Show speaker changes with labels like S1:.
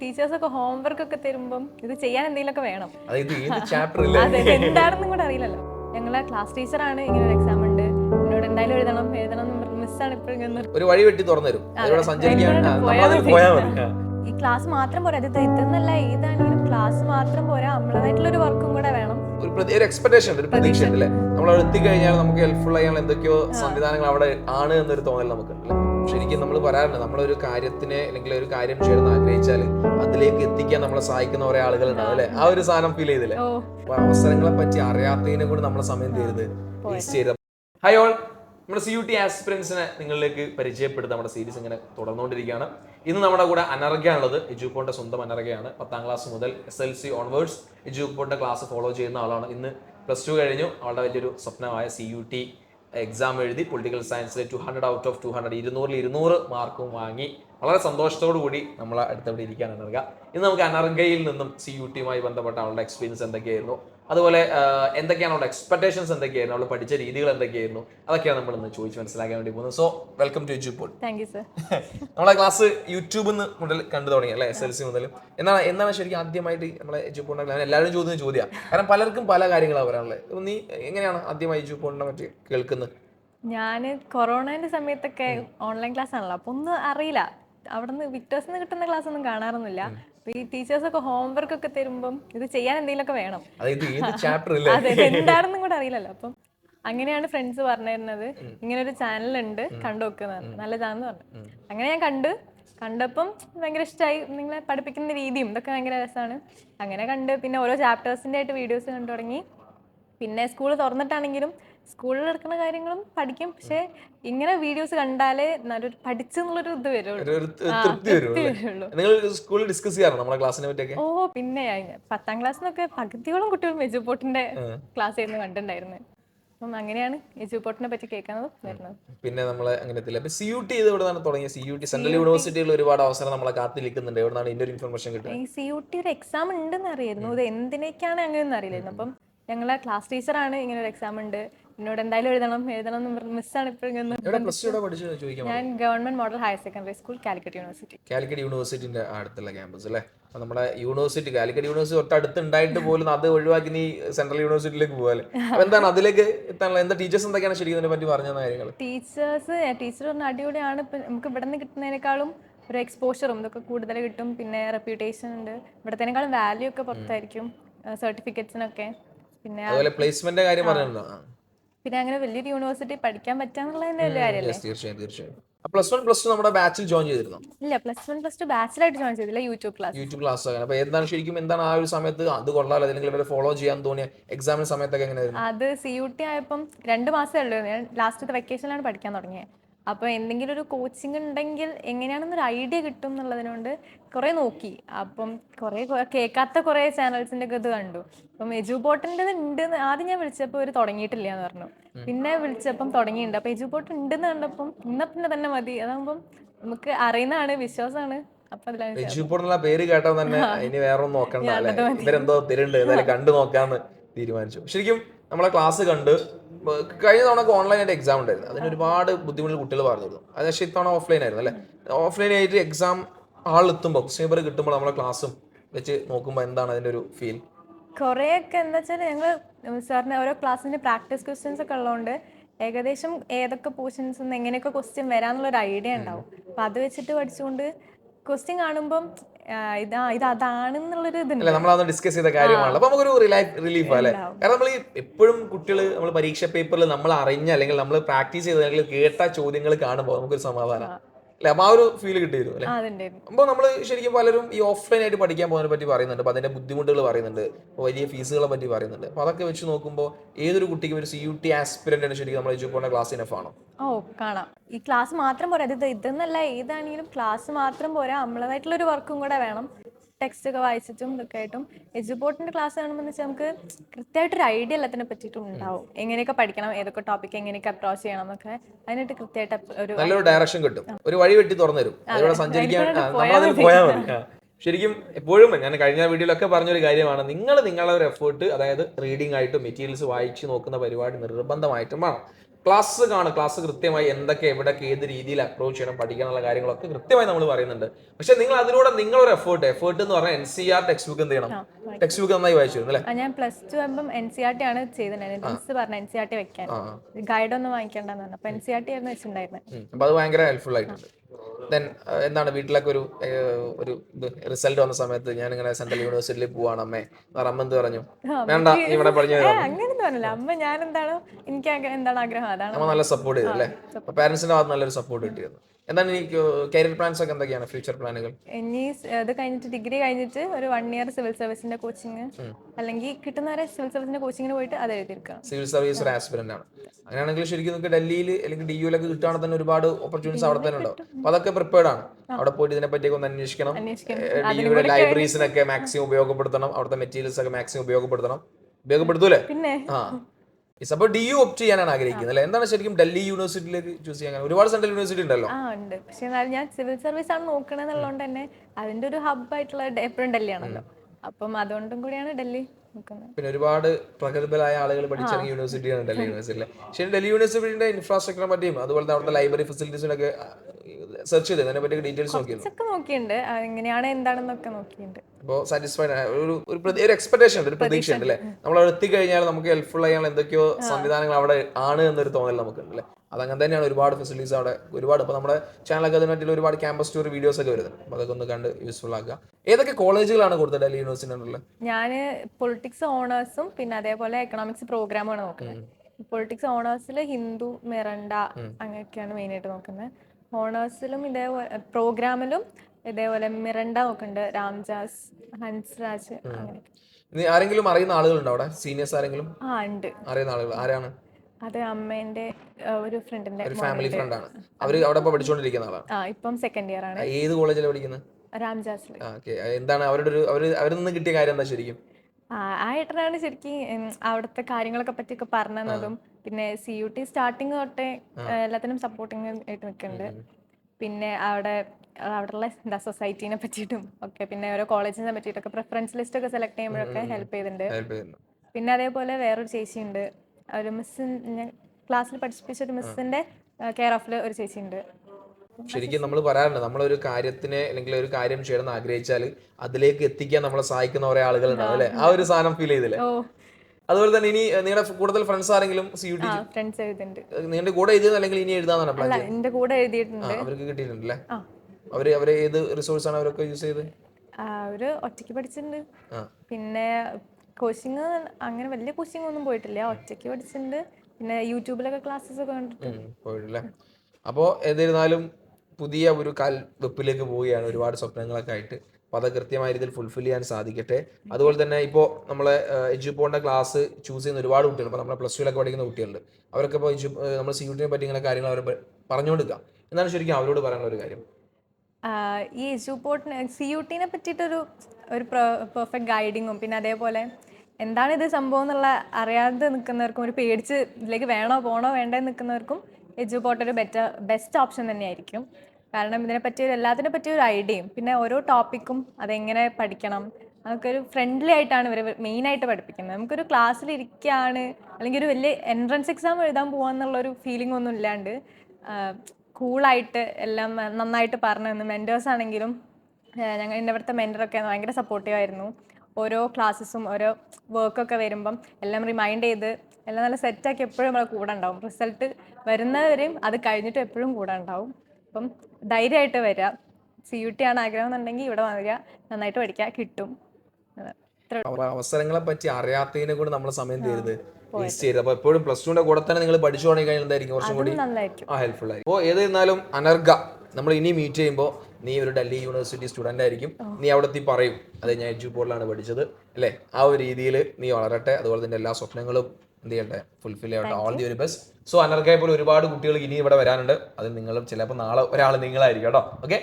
S1: Teachers ഒക്കെ homework ഒക്കെ തരുമ്പം ഇത് ചെയ്യാൻ എന്തെങ്കിലുമൊക്കെ വേണം. അതെ എന്താണെന്നും കൂടെ അറിയില്ലല്ലോ. ഞങ്ങളെ ക്ലാസ് ടീച്ചറാണ് ഇങ്ങനെ ഒരു എക്സാം ഉണ്ട്. എന്നോട് എന്തായാലും എഴുതണം എഴുതണം എന്ന് പറഞ്ഞു മിസ്സാണ് ഇപ്പോഴും.
S2: ഒരു വഴി വെട്ടി തുറന്നു തരും.
S1: ഈ ക്ലാസ് മാത്രം പോരാ. ഇത് ഇതെന്നല്ല ഏതാണെങ്കിലും ക്ലാസ് മാത്രം പോരാ. നമ്മളതായിട്ടുള്ള ഒരു വർക്കും കൂടെ വേണം.
S2: ഒരു എക്സ്പെക്ടേഷൻ ഉണ്ട് ഒരു പ്രതീക്ഷ നമ്മൾ അവിടെ എത്തിക്കഴിഞ്ഞാൽ നമുക്ക് ഹെൽപ്ഫുൾ ആയി എന്തൊക്കെയോ സംവിധാനങ്ങൾ അവിടെ ആണ് എന്നൊരു തോന്നൽ നമുക്ക് അല്ലേ? ശരിക്കും നമ്മൾ പറയാറുണ്ട് നമ്മളൊരു കാര്യത്തിനെ അല്ലെങ്കിൽ ഒരു കാര്യം ചെയ്യണം ആഗ്രഹിച്ചാൽ അതിലേക്ക് എത്തിക്കാൻ നമ്മളെ സഹായിക്കുന്ന കുറെ ആളുകളുണ്ട് അല്ലെ? ആ ഒരു സാധനം ഫീൽ ചെയ്തില്ലേ? അപ്പൊ അവസരങ്ങളെ പറ്റി അറിയാത്തതിനെ കൂടെ നമ്മളെ സമയം തീരുത് വേസ്റ്റ് ചെയ്ത ഹൈ ഓൾ നമ്മുടെ സി യു ടി ആസ്പിറൻസിനെ നിങ്ങളിലേക്ക് പരിചയപ്പെടുത്ത നമ്മുടെ സീരീസ് ഇങ്ങനെ തുടർന്നുകൊണ്ടിരിക്കുകയാണ്. ഇന്ന് നമ്മുടെ കൂടെ അനർഗയാണുള്ളത് എജുപോണിന്റെ സ്വന്തം അനർഗയാണ് പത്താം ക്ലാസ് മുതൽ എസ് എൽ സി ഓൺവേർഡ്സ് എജുപോണിന്റെ ക്ലാസ് ഫോളോ ചെയ്യുന്ന ആളാണ്. ഇന്ന് പ്ലസ് ടു കഴിഞ്ഞു. അവളുടെ വലിയൊരു സ്വപ്നമായ സി യു ടി എക്സാം എഴുതി പൊളിറ്റിക്കൽ സയൻസിൽ two hundred out of two hundred ഇരുന്നൂറിൽ ഇരുന്നൂറ് മാർക്കും വാങ്ങി വളരെ സന്തോഷത്തോടു കൂടി നമ്മൾ അടുത്തവിടെ ഇരിക്കാൻ അനർഗ ഇന്ന് നമുക്ക് അനർഗയിൽ നിന്നും സി യു ടിയുമായി ബന്ധപ്പെട്ട അവളുടെ എക്സ്പീരിയൻസ് എന്തൊക്കെയായിരുന്നു? അതുപോലെ എന്തൊക്കെയാണ് അവളുടെ എക്സ്പെക്ടേഷൻസ് എന്തൊക്കെയായിരുന്നു? അവൾ പഠിച്ച രീതികൾ എന്തൊക്കെയായിരുന്നു? അതൊക്കെയാണ് നമ്മൾ ഇന്ന് ചോദിച്ച് മനസ്സിലാക്കാൻ വേണ്ടി പോകുന്നത്. So welcome to Edupol
S1: thank you sir
S2: നമ്മളെ ക്ലാസ് യൂട്യൂബിൽ നിന്ന് മുതൽ കണ്ടു തുടങ്ങി അല്ലെ? എസ് എൽ സി മുതൽ. എന്നാണ് എന്താണ് ശരിക്കും ആദ്യമായിട്ട് നമ്മളെ ക്ലാസ് എല്ലാവരും ചോദിക്കുന്ന ചോദ്യമാണ് കാരണം പലർക്കും പല കാര്യങ്ങളാണ് പറയാനുള്ളത്. നീ എങ്ങനെയാണ് ആദ്യമായി എജുപോണിനെ പറ്റി കേൾക്കുന്നത്?
S1: ഞാൻ കൊറോണന്റെ സമയത്തൊക്കെ ഓൺലൈൻ ക്ലാസ് ആണല്ലോ. അപ്പൊ ഒന്നും അറിയില്ല. അവിടെ നിന്ന് വിക്ടേഴ്സിന് കിട്ടുന്ന ക്ലാസ് ഒന്നും കാണാറൊന്നുമില്ല. ഈ ടീച്ചേഴ്സ് ഒക്കെ ഹോംവർക്ക് ഒക്കെ തരുമ്പം ഇത് ചെയ്യാൻ എന്തെങ്കിലുമൊക്കെ വേണം. അതെ എന്താണെന്നും കൂടെ അറിയില്ലല്ലോ. അപ്പം അങ്ങനെയാണ് ഫ്രണ്ട്സ് പറഞ്ഞിരുന്നത്. ഇങ്ങനെ ഒരു ചാനൽ ഉണ്ട് കണ്ടു നോക്കുന്നത് നല്ലതാന്ന് പറഞ്ഞു. അങ്ങനെ ഞാൻ കണ്ട്. കണ്ടപ്പം ഭയങ്കര ഇഷ്ടമായി നിങ്ങളെ പഠിപ്പിക്കുന്ന രീതിയും ഇതൊക്കെ ഭയങ്കര രസമാണ്. അങ്ങനെ കണ്ട് പിന്നെ ഓരോ ചാപ്റ്റേഴ്സിന്റെ ആയിട്ട് വീഡിയോസ് കണ്ടു തുടങ്ങി. പിന്നെ സ്കൂൾ തുറന്നിട്ടാണെങ്കിലും സ്കൂളിൽ നടക്കുന്ന കാര്യങ്ങളും പഠിക്കും. പക്ഷെ ഇങ്ങനെ വീഡിയോസ് കണ്ടാലേ നല്ലൊരു പഠിച്ചെന്നുള്ളൊരു ഇത് വരുള്ളൂ.
S2: നിങ്ങൾ സ്കൂളിൽ ഡിസ്കസ് ചെയ്യാറുണ്ട് നമ്മളെ ക്ലാസ്സിനെ പറ്റിയൊക്കെ?
S1: ഓ പിന്നെ പത്താം ക്ലാസ്സിനൊക്കെ പകുതിയോളം കുട്ടികൾ മെജുപോട്ടിന്റെ ക്ലാസ് ആയിരുന്നു കണ്ടിണ്ടായിരുന്നു അപ്പം അങ്ങനെയാണ് മെജുപോട്ടിനെ പറ്റി കേൾക്കുന്നത് വരുന്നത്.
S2: പിന്നെ നമ്മളെ അങ്ങനെ സി യു ടി ഇത് തുടങ്ങിയത് സി യു ടി സെൻട്രൽ യൂണിവേഴ്സിറ്റിയിൽ ഒരുപാട് അവസരം നമ്മളെ കാത്തിരിക്കുന്നുണ്ട്. എവിടെ നിന്നാണ് ഇതിന്റെ ഒരു ഇൻഫർമേഷൻ കിട്ടുന്നത്
S1: ഈ സി യു ടി ഒരു എക്സാം ഉണ്ടെന്ന് അറിയായിരുന്നു. ഇത് എന്തിനേക്കാണ് അങ്ങനെയൊന്നും അറിയില്ലായിരുന്നു. അപ്പം ഞങ്ങളെ ക്ലാസ് ടീച്ചറാണ് ഇങ്ങനെ ഒരു എക്സാം ഉണ്ട്. എന്നോട് എന്തായാലും എഴുതണം എഴുതണം എന്ന് പറഞ്ഞ് മിസ്സാണ് ഇപ്പോഴും ഞാൻ government model higher secondary school Calicut university
S2: Calicut യൂണിവേഴ്സിറ്റിന്റെ അടുത്തുള്ള ക്യാമ്പസ് അല്ലേ? നമ്മുടെ യൂണിവേഴ്സിറ്റി കാലിക്കറ്റ് യൂണിവേഴ്സിറ്റി തൊട്ടടുത്ത് ഉണ്ടായിട്ട് പോലും അത് ഒഴിവാക്കി നീ സെൻട്രൽ യൂണിവേഴ്സിറ്റിയിലേക്ക് പോകാല്ലേ അപ്പൊ എന്താണ് അതിലേക്ക് എത്താനുള്ള എന്താ ടീച്ചേഴ്സ് എന്തൊക്കെയാണ് ശരിക്കും ഇതിനെ പറ്റി പറഞ്ഞ കാര്യങ്ങൾ
S1: ടീച്ചേഴ്സ് ടീച്ചർ പറഞ്ഞ അടിപൊളിയാണ്. നമുക്ക് ഇവിടെ നിന്ന് കിട്ടുന്നതിനേക്കാളും ഒരു എക്സ്പോഷറും ഇതൊക്കെ കൂടുതൽ കിട്ടും. പിന്നെ റെപ്യൂട്ടേഷൻ ഉണ്ട്. ഇവിടത്തേക്കാളും വാല്യൂ ഒക്കെ പുറത്തായിരിക്കും സർട്ടിഫിക്കറ്റ്സിനൊക്കെ പിന്നെ
S2: പ്ലേസ്മെന്റ് കാര്യം പറഞ്ഞിട്ടുണ്ടോ.
S1: പിന്നെ അങ്ങനെ വലിയൊരു യൂണിവേഴ്സിറ്റി പഠിക്കാൻ പറ്റാന്നുള്ള തന്നെ വലിയ കാര്യമല്ലേ
S2: തീർച്ചയായും തീർച്ചയായും. പ്ലസ് വൺ പ്ലസ് ടു നമ്മുടെ ബാച്ചിൽ ജോയിൻ ചെയ്തിരുന്നു?
S1: ഇല്ല പ്ലസ് വൺ പ്ലസ് ടു ബാച്ചിലായിട്ട് ജോയിൻ ചെയ്തില്ല യൂട്യൂബ് ക്ലാസ്
S2: യൂട്യൂബ് ക്ലാസ് അങ്ങനെ അപ്പൊ എന്താണ് ശരിക്കും എന്താണ് ആ ഒരു സമയത്ത് അത് കൊള്ളാലോ? അല്ലെങ്കിൽ ഇവരെ ഫോളോ ചെയ്യാൻ തോന്നിയ എക്സാമിന് സമയത്തൊക്കെ എങ്ങനെയായിരുന്നു?
S1: അത് സി യു ടി ആയപ്പം രണ്ട് മാസമേ ഉള്ളൂ. ഞാൻ ലാസ്റ്റത്തെ വെക്കേഷനിലാണ് പഠിക്കാൻ തുടങ്ങിയത് അപ്പോൾ എന്തെങ്കിലും ഒരു കോച്ചിങ് ഉണ്ടെങ്കിൽ എങ്ങനെയാണെന്നൊരു ഐഡിയ കിട്ടും എന്നുള്ളതിനോണ്ട് കുറേ നോക്കി. അപ്പം കുറേ കേൾക്കാത്ത കുറേ ചാനൽസിന്റെ ഒക്കെ ഇത് കണ്ടു. അപ്പം എജു ബോട്ടിന്റെ ഉണ്ട് ആദ്യം ഞാൻ വിളിച്ചപ്പോൾ ഒരു തുടങ്ങിയിട്ടില്ല എന്ന് പറഞ്ഞു പിന്നെ വിളിച്ചപ്പം തുടങ്ങിയിട്ടുണ്ട് അപ്പം എജു ബോട്ട് ഉണ്ടെന്ന് കണ്ടപ്പം ഇന്ന പിന്നെ തന്നെ മതി. അതാകുമ്പം നമുക്ക് അറിയുന്നതാണ് വിശ്വാസമാണ്.
S2: പേര് കേട്ടാൽ തന്നെ ഇനി വേറെ നോക്കണ്ട ഇവരെന്തോ തിരുണ്ട്. കണ്ടു നോക്കാന്ന്. തീരുമാനിച്ചു. ശരിക്കും നമ്മളെ ക്ലാസ് കണ്ട് കഴിഞ്ഞ തവണ ഓൺലൈൻ ആയിട്ട് എക്സാം ഉണ്ടായിരുന്നു. അതിന് ഒരുപാട് ബുദ്ധിമുട്ടുകൾ കുട്ടികൾ പറഞ്ഞിരുന്നു. അത് പക്ഷേ ഇത്തവണ ഓഫ്ലൈൻ ആയിരുന്നു അല്ലേ? ഓഫ്ലൈൻ ആയിട്ട് എക്സാം ആളെത്തുമ്പോൾ പേപ്പർ കിട്ടുമ്പോൾ നമ്മളെ ക്ലാസ്സും വെച്ച് നോക്കുമ്പോൾ എന്താണ് അതിന്റെ ഒരു ഫീൽ
S1: കുറേയൊക്കെ എന്താ വെച്ചാൽ ഞങ്ങൾ സാറിന് ഓരോ ക്ലാസ്സിന്റെ പ്രാക്ടീസ് ക്വസ്റ്റ്യൻസ് ഒക്കെ ഉള്ളതുകൊണ്ട് ഏകദേശം ഏതൊക്കെ പോർഷൻസ് എങ്ങനെയൊക്കെ ക്വസ്റ്റ്യൻ വരാന്നുള്ളൊരു ഐഡിയ ഉണ്ടാവും. അപ്പം അത് വെച്ചിട്ട് പഠിച്ചുകൊണ്ട് ക്വസ്റ്റ്യൻ കാണുമ്പം ഇതാ ഇത് അതാണെന്നുള്ളൊരു ഇതുണ്ട്.
S2: അന്ന് ഡിസ്കസ് ചെയ്ത കാര്യമാണല്ലോ. അപ്പൊ നമുക്കൊരു റിലീഫ് അല്ലേ? കാരണം നമ്മൾ ഈ എപ്പോഴും കുട്ടികൾ നമ്മൾ പരീക്ഷ പേപ്പറിൽ നമ്മൾ അറിഞ്ഞ അല്ലെങ്കിൽ നമ്മൾ പ്രാക്ടീസ് ചെയ്ത അല്ലെങ്കിൽ കേട്ട ചോദ്യങ്ങൾ കാണുമ്പോൾ നമുക്കൊരു സമാധാനം. അല്ലെ? അപ്പൊ ആ ഒരു ഫീൽ കിട്ടിയിരുന്നു അല്ലെ?
S1: അപ്പൊ
S2: നമ്മൾ നമ്മൾ ശരിക്കും പലരും ഈ ഓഫ്ലൈൻ ആയിട്ട് പഠിക്കാൻ പോകുന്നതിനെ പറ്റി പറയുന്നുണ്ട് അപ്പൊ അതിന്റെ ബുദ്ധിമുട്ടുകൾ പറയുന്നുണ്ട് വലിയ ഫീസുകളെ പറ്റി പറയുന്നുണ്ട്. അപ്പൊ അതൊക്കെ വെച്ച് നോക്കുമ്പോൾ ഏതൊരു കുട്ടിക്കും ഒരു സി യു ടി ആസ്പിരന്റ് ആണ് ശരിക്കും നമ്മൾ പോകുന്ന ക്ലാസ് ഇനഫ് ആണോ?
S1: ഓ കാണാം. ഈ ക്ലാസ് മാത്രം പോരാ. ഇത് ഇതെന്നല്ല ഏതാണെങ്കിലും ക്ലാസ് മാത്രം പോരാ. നമ്മളതായിട്ടുള്ള ഒരു വർക്കും കൂടെ വേണം. ടെക്സ്റ്റ് ഒക്കെ വായിച്ചിട്ടും ഇതൊക്കെ ആയിട്ടും എജുബോട്ടിന്റെ ക്ലാസ് കാണുമ്പോൾ വെച്ചാൽ നമുക്ക് കൃത്യമായിട്ടൊരു ഐഡിയ എല്ലാത്തിനെ പറ്റിയിട്ടും ഉണ്ടാവും. എങ്ങനെയൊക്കെ പഠിക്കണം ഏതൊക്കെ ടോപ്പിക് എങ്ങനെയൊക്കെ അപ്രോച്ച് ചെയ്യണം എന്നൊക്കെ അതിനായിട്ട് കൃത്യമായിട്ട് ഒരു
S2: നല്ലൊരു ഡയറക്ഷൻ കിട്ടും. ഒരു വഴി വെട്ടി തുറന്നു തരും അതിലൂടെ സഞ്ചരിക്കാൻ
S1: അതിലൂടെ പോയാ
S2: നമ്മളതിൽ
S1: മതി.
S2: പോയാൽ മതി. ശരിക്കും എപ്പോഴും ഞാൻ കഴിഞ്ഞ വീഡിയോയിലൊക്കെ പറഞ്ഞൊരു കാര്യമാണ്. നിങ്ങൾ നിങ്ങളുടെ ഒരു എഫേർട്ട് അതായത് റീഡിംഗ് ആയിട്ടും മെറ്റീരിയൽസ് വായിച്ച് നോക്കുന്ന പരിപാടി നിർബന്ധമായിട്ടും വേണം. ക്ലാസ് കാണും. ക്ലാസ് കൃത്യമായി എന്തൊക്കെ എവിടെയൊക്കെ ഏത് രീതിയിൽ അപ്രോച്ച് ചെയ്യണം പഠിക്കാനുള്ള കാര്യങ്ങളൊക്കെ കൃത്യമായി നമ്മൾ പറയുന്നുണ്ട്. പക്ഷെ നിങ്ങൾ അതിലൂടെ നിങ്ങളൊരു എഫേർട്ട് എഫേർട്ട് എന്ന് പറഞ്ഞാൽ N C R text book എന്ത് ചെയ്യണം? ടെക്സ്റ്റ് ബുക്ക് നന്നായി വായിച്ചു അല്ലേ?
S1: ഞാൻ പ്ലസ് ടു ആകുമ്പോൾ എൻ സി ആർ ടി ആണ് ചെയ്തിട്ടുണ്ടായിരുന്നത്. മിസ് പറഞ്ഞു എൻ സി ആർ ടി വെക്കാൻ. ഗൈഡ് ഒന്നും വാങ്ങിക്കേണ്ടെന്ന് പറഞ്ഞു. അപ്പൊ എൻ സി ആർ ടി ആയിരുന്നു വെച്ചിട്ടുണ്ടായിരുന്നത്.
S2: അപ്പൊ അത് ഭയങ്കര ഹെൽപ്ഫുൾ ആയിട്ടുണ്ട്. ദെൻ എന്താണ് വീട്ടിലൊക്കെ ഒരു ഒരു റിസൾട്ട് വന്ന സമയത്ത് ഞാൻ ഇങ്ങനെ സെൻട്രൽ യൂണിവേഴ്സിറ്റിയിൽ പോവാണ് അമ്മേ. അമ്മ എന്ത് പറഞ്ഞു? വേണ്ട ഇവിടെ പഠിച്ചു
S1: അങ്ങനെ അമ്മ ഞാൻ എന്താണ് എനിക്ക് എന്താണ് ആഗ്രഹം? അതാണ്
S2: അമ്മ നല്ല സപ്പോർട്ട് ചെയ്തു അല്ലേ? പേരൻസിന്റെ പാരന്റ്സിന്റെ ഭാഗത്ത് നല്ലൊരു സപ്പോർട്ട് കിട്ടിയത് എന്താണ് ഈ കരിയർ പ്ലാൻസ് ഒക്കെ എന്തൊക്കെയാണ് ഫ്യൂച്ചർ പ്ലാനുകൾ
S1: ഇനി അത് കഴിഞ്ഞിട്ട് ഡിഗ്രി കഴിഞ്ഞിട്ട് ഒരു വൺ ഇയർ സിവിൽ സർവീസിന്റെ കോച്ചിങ് അല്ലെങ്കിൽ കിട്ടുന്നവരെ സിവിൽ സർവീസിന്റെ കോച്ചിങ്ങിന് പോയിട്ട് അത് എഴുതിയെടുക്കണം
S2: സിവിൽ സർവീസ് ഒരു ആസ്പിരന്റ് ആണ്. അങ്ങനെയാണെങ്കിൽ ശരിക്കും നിങ്ങൾക്ക് ഡൽഹിയിൽ അല്ലെങ്കിൽ ഡി യുയിലൊക്കെ കിട്ടുകയാണെങ്കിൽ തന്നെ ഒരുപാട് ഓപ്പർച്യൂണിറ്റീസ് അവിടെ തന്നെ ഉണ്ടാവും അപ്പൊ അതൊക്കെ പ്രിപ്പയർഡ് ആണ്. അവിടെ പോയിട്ട് ഇതിനെ പറ്റിയൊക്കെ ഒന്ന് അന്വേഷിക്കണം.
S1: അന്വേഷിക്കണം.
S2: ഡി യുടെ ലൈബ്രറീസിനൊക്കെ മാക്സിമം ഉപയോഗപ്പെടുത്തണം. അവിടുത്തെ മെറ്റീരിയൽസ് ഒക്കെ മാക്സിമം ഉപയോഗപ്പെടുത്തണം. ഉപയോഗപ്പെടുത്തൂലേ
S1: പിന്നെ
S2: ആ. അപ്പോൾ ഡി യു ഒപ്റ്റ് ചെയ്യാനാണ് ആഗ്രഹിക്കുന്നത് അല്ലേ? എന്താണ് ശരിക്കും ഡൽഹി യൂണിവേഴ്സിറ്റിയിലേക്ക് ചൂസ് ചെയ്യാൻ? ഒരുപാട് സെൻട്രൽ യൂണിവേഴ്സിറ്റി ഉണ്ടല്ലോ.
S1: ആ ഉണ്ട്. പക്ഷെ എന്നാലും ഞാൻ സിവിൽ സർവീസ് ആണ് നോക്കണെന്നുള്ളതുകൊണ്ട് തന്നെ അതിന്റെ ഒരു ഹബ് ആയിട്ടുള്ള എപ്പോഴും ഡൽഹി ആണല്ലോ അപ്പം അതുകൊണ്ടും കൂടിയാണ് ഡൽഹി
S2: പിന്നെ ഒരുപാട് പ്രഗത്ഭരായ ആളുകൾ പഠിച്ചിറങ്ങിയ യൂണിവേഴ്സിറ്റിയാണ് ഡൽഹി യൂണിവേഴ്സിറ്റിയിലെ പക്ഷേ ഡൽഹി യൂണിവേഴ്സിറ്റിയുടെ ഇൻഫ്രാസ്ട്രക്ചറിനെ പറ്റിയും അതുപോലെ തന്നെ അവിടുത്തെ ലൈബ്രറി ഫെസിലിറ്റീസിനൊക്കെ സെർച്ച് ചെയ്ത്? അതിനെ പറ്റി ഡീറ്റെയിൽസ്
S1: നോക്കിയിട്ടുണ്ട്. എങ്ങനെയാണ് എന്താണെന്നൊക്കെ നോക്കിയിട്ടുണ്ട്.
S2: അപ്പോൾ സാറ്റിസ്ഫൈഡ് ഒരു ഒരു എക്സ്പെക്ടേഷൻ ഉണ്ട് ഒരു പ്രതീക്ഷ. ഉണ്ട് അല്ലേ? നമ്മൾ അവിടെ എത്തിക്കഴിഞ്ഞാൽ നമുക്ക് ഹെൽപ്ഫുൾ ആയാൽ എന്തൊക്കെയോ സംവിധാനങ്ങൾ അവിടെ ആണ് എന്നൊരു തോന്നൽ നമുക്കുണ്ട് അല്ലേ? അതങ്ങനെ തന്നെയാണ് ഒരുപാട് ഫെസിലിറ്റീസ് അവിടെ ഒരുപാട്. ഇപ്പോൾ നമ്മുടെ ചാനലൊക്കെ അതിനെ പറ്റിയുള്ള ഒരുപാട് ക്യാമ്പസ് ടൂർ വീഡിയോസ് ഒക്കെ വരുന്നുണ്ട് അപ്പോൾ അതൊക്കെ ഒന്ന് കണ്ട് യൂസ്ഫുൾ ആക്കുക. ഏതൊക്കെ കോളേജുകളാണ് കൊടുത്തത് ഡൽഹി യൂണിവേഴ്സിറ്റിയിലുള്ള
S1: ഞാൻ പൊളിറ്റിക്സ് ഓണേഴ്സും പിന്നെ അതേപോലെ എക്കണോമിക്സ് പ്രോഗ്രാമാണ് നോക്കുന്നത്. പൊളിറ്റിക്സ് ഓണേഴ്സിൽ ഹിന്ദു മിറണ്ട അങ്ങനെയൊക്കെയാണ് മെയിനായിട്ട് നോക്കുന്നത്. ഓണേഴ്സിലും ഇതേപോലെ പ്രോഗ്രാമിലും ഇതേപോലെ മിറണ്ട നോക്കുന്നുണ്ട്. രാംജാസ് ഹൻസ്രാജ്
S2: ആരെങ്കിലും അറിയുന്ന ആളുകളുണ്ടോ അവിടെ? സീനിയേഴ്സ് ആരെങ്കിലും?
S1: ആ ഉണ്ട്.
S2: അറിയുന്ന ആളുകൾ. ആരാണ്?
S1: അത് അമ്മേന്റെ ഒരു ഫ്രണ്ടിന്റെ
S2: ഒരു ഫാമിലി ഫ്രണ്ട് ആണ്. അവർ അവിടെ ഇപ്പോ പഠിച്ചുകൊണ്ടിരിക്കുന്ന ആളാണ്
S1: ആ ഇപ്പം സെക്കൻഡ് ഇയർ ആണ്.
S2: ഏത് കോളേജിലാണ് പഠിക്കുന്നത്
S1: രാംജാസിൽ
S2: ഓക്കെ എന്താണ് അവരുടെ ഒരു അവർ അവരിൽ നിന്ന് കിട്ടിയ കാര്യം എന്താ ശരിക്കും?
S1: ആ ഏട്ടനാണ് ശരിക്കും അവിടുത്തെ കാര്യങ്ങളൊക്കെ പറ്റിയൊക്കെ പറഞ്ഞു തന്നതും പിന്നെ സി യു ടി സ്റ്റാർട്ടിങ് തൊട്ടേ എല്ലാത്തിനും സപ്പോർട്ടിങ് ആയിട്ട് നിൽക്കുന്നുണ്ട്. പിന്നെ അവിടെ അവിടെയുള്ള എന്താ സൊസൈറ്റീനെ പറ്റിയിട്ടും ഒക്കെ പിന്നെ ഓരോ കോളേജിനെ പറ്റിയിട്ടൊക്കെ പ്രിഫറൻസ് ലിസ്റ്റ് ഒക്കെ സെലക്ട് ചെയ്യുമ്പോഴൊക്കെ ഹെൽപ്പ് ചെയ്തിട്ടുണ്ട്. പിന്നെ അതേപോലെ വേറൊരു ചേച്ചിയുണ്ട്. ഒരു മിസ്സിന് ക്ലാസ്സിൽ പഠിപ്പിച്ച ഒരു മിസ്സിന്റെ കെയർ ഓഫിൽ ഒരു ചേച്ചി ഉണ്ട്.
S2: ശരിക്കും നമ്മൾ പറയാറുണ്ട് നമ്മളൊരു കാര്യത്തിനെ അല്ലെങ്കിൽ ഒരു കാര്യം ചെയ്യണമെന്ന് ആഗ്രഹിച്ചാൽ അതിലേക്ക് എത്തിക്കാൻ നമ്മളെ സഹായിക്കുന്ന കുറെ ആളുകൾ ഉണ്ടാവും അല്ലെ? ആ ഒരു സാധനം ഫീൽ ചെയ്തില്ലേ? അതുപോലെ തന്നെ ഇനി നിങ്ങളുടെ കൂടുതൽ ഫ്രണ്ട്സ് ആരെങ്കിലും സി യു ടി
S1: ഫ്രണ്ട്സ് എഴുതിയിട്ടുണ്ട്.
S2: നിങ്ങളുടെ കൂടെ എഴുതിയത് അല്ലെങ്കിൽ ഇനി എഴുതാന്നാണ് പ്ലാൻ
S1: എന്റെ കൂടെ എഴുതിയിട്ടുണ്ട്.
S2: അവർക്ക് കിട്ടിയിട്ടുണ്ടല്ലേ
S1: അല്ലേ?
S2: അവർ അവർ ഏത് റിസോഴ്സ് ആണ് അവരൊക്കെ യൂസ് ചെയ്ത്
S1: അവർ ഒറ്റയ്ക്ക് പഠിച്ചിട്ടുണ്ട്. പിന്നെ കോച്ചിങ് അങ്ങനെ വലിയ കോച്ചിങ് ഒന്നും പോയിട്ടില്ല. ഒറ്റയ്ക്ക് പഠിച്ചിട്ടുണ്ട്. പിന്നെ യൂട്യൂബിലൊക്കെ ക്ലാസ്സസ് ഒക്കെ കണ്ടിട്ടുണ്ട്.
S2: അപ്പോ പോയിട്ടില്ലേ. അപ്പോൾ എന്നിരുന്നാലും പുതിയ ഒരു കാൽ വെപ്പിലേക്ക് പോവുകയാണ്. ഒരുപാട് സ്വപ്നങ്ങളൊക്കെ ആയിട്ട്. അപ്പോൾ അത് കൃത്യമായ രീതിയിൽ ഫുൾഫിൽ ചെയ്യാൻ സാധിക്കട്ടെ. അതുപോലെ തന്നെ ഇപ്പോൾ നമ്മളെ എജുപോണിന്റെ ക്ലാസ് ചൂസ് ചെയ്യുന്ന ഒരുപാട് കുട്ടികൾ. ഇപ്പോൾ നമ്മളെ പ്ലസ് ടുവിലൊക്കെ പഠിക്കുന്ന കുട്ടികളുണ്ട്. അവരൊക്കെ ഇപ്പോൾ എജു നമ്മൾ സി യു ടിനെ പറ്റി ഇങ്ങനെ കാര്യങ്ങൾ അവർ പറഞ്ഞു കൊടുക്കുക എന്നാണ് ശരിക്കും അവരോട് പറയാനുള്ള ഒരു കാര്യം
S1: ഈ എജുപോർട്ടിന് സി യു ടിനെ പറ്റിയിട്ടൊരു ഒരു പെർഫെക്റ്റ് ഗൈഡിങ്ങും പിന്നെ അതേപോലെ എന്താണ് ഇത് സംഭവം എന്നുള്ള അറിയാതെ നിൽക്കുന്നവർക്കും ഒരു പേടിച്ച് ഇതിലേക്ക് വേണോ പോണോ വേണ്ടേ നിൽക്കുന്നവർക്കും എജുപോട്ട് ഒരു ബെറ്റർ ബെസ്റ്റ് ഓപ്ഷൻ തന്നെയായിരിക്കും. കാരണം ഇതിനെപ്പറ്റി ഒരു എല്ലാത്തിനെ പറ്റി ഒരു ഐഡിയയും പിന്നെ ഓരോ ടോപ്പിക്കും അതെങ്ങനെ പഠിക്കണം അതൊക്കെ ഒരു ഫ്രണ്ട്ലി ആയിട്ടാണ് ഇവർ മെയിനായിട്ട് പഠിപ്പിക്കുന്നത്. നമുക്കൊരു ക്ലാസ്സിൽ ഇരിക്കുകയാണ് അല്ലെങ്കിൽ ഒരു വലിയ എൻട്രൻസ് എക്സാം എഴുതാൻ പോകാന്നുള്ളൊരു ഫീലിംഗ് ഒന്നും ഇല്ലാണ്ട് കൂളായിട്ട് എല്ലാം നന്നായിട്ട് പറഞ്ഞു തന്നു. മെന്റേഴ്സ് ആണെങ്കിലും ഞങ്ങൾ എന്റെ അവിടുത്തെ മെന്ററൊക്കെ ഭയങ്കര സപ്പോർട്ടീവ് ആയിരുന്നു. ഓരോ ക്ലാസ്സസും ഓരോ വർക്കൊക്കെ വരുമ്പം എല്ലാം റിമൈൻഡ് ചെയ്ത് എല്ലാം നല്ല സെറ്റാക്കി എപ്പോഴും നമ്മളെ കൂടെ ഉണ്ടാവും. റിസൾട്ട് വരുന്നവരെയും അത് കഴിഞ്ഞിട്ട് എപ്പോഴും കൂടെ ഉണ്ടാവും. അപ്പം ധൈര്യമായിട്ട് വരിക. സി യു ടി ആണ് ആഗ്രഹം എന്നുണ്ടെങ്കിൽ ഇവിടെ വരിക. നന്നായിട്ട് പഠിക്കുക കിട്ടും.
S2: അവസരങ്ങളെ പറ്റി അറിയാത്തതിനെ കൂടെ നമ്മൾ സമയം തരുന്നത് വേസ്റ്റ് ചെയ്ത് അപ്പോൾ എപ്പോഴും പ്ലസ് ടുവിന്റെ കൂടെ തന്നെ നിങ്ങൾ പഠിച്ചു തുടങ്ങി കഴിഞ്ഞാൽ എന്തായിരിക്കും? കുറച്ചും കൂടി ഹെൽപ്ഫുൾ ആയി അപ്പോൾ ഏതായിരുന്നാലും അനർഗ നമ്മൾ ഇനി മീറ്റ് ചെയ്യുമ്പോൾ നീ ഒരു ഡൽഹി യൂണിവേഴ്സിറ്റി സ്റ്റുഡന്റ് ആയിരിക്കും. നീ അവിടെ എത്തി പറയും. അതെ ഞാൻ എച്ച് ബോർഡിലാണ് പഠിച്ചത് അല്ലേ? ആ ഒരു രീതിയിൽ നീ വളരട്ടെ. അതുപോലെ തന്നെ എല്ലാ സ്വപ്നങ്ങളും എന്ത് ചെയ്യട്ടെ ഫുൾഫിൽ ചെയ്യട്ടെ. All the very best so അനർക്കായ പോലെ ഒരുപാട് കുട്ടികൾ ഇനി ഇവിടെ വരാനുണ്ട്. അത് നിങ്ങളും ചിലപ്പോൾ നാളെ ഒരാൾ നിങ്ങളായിരിക്കും കേട്ടോ. ഓക്കെ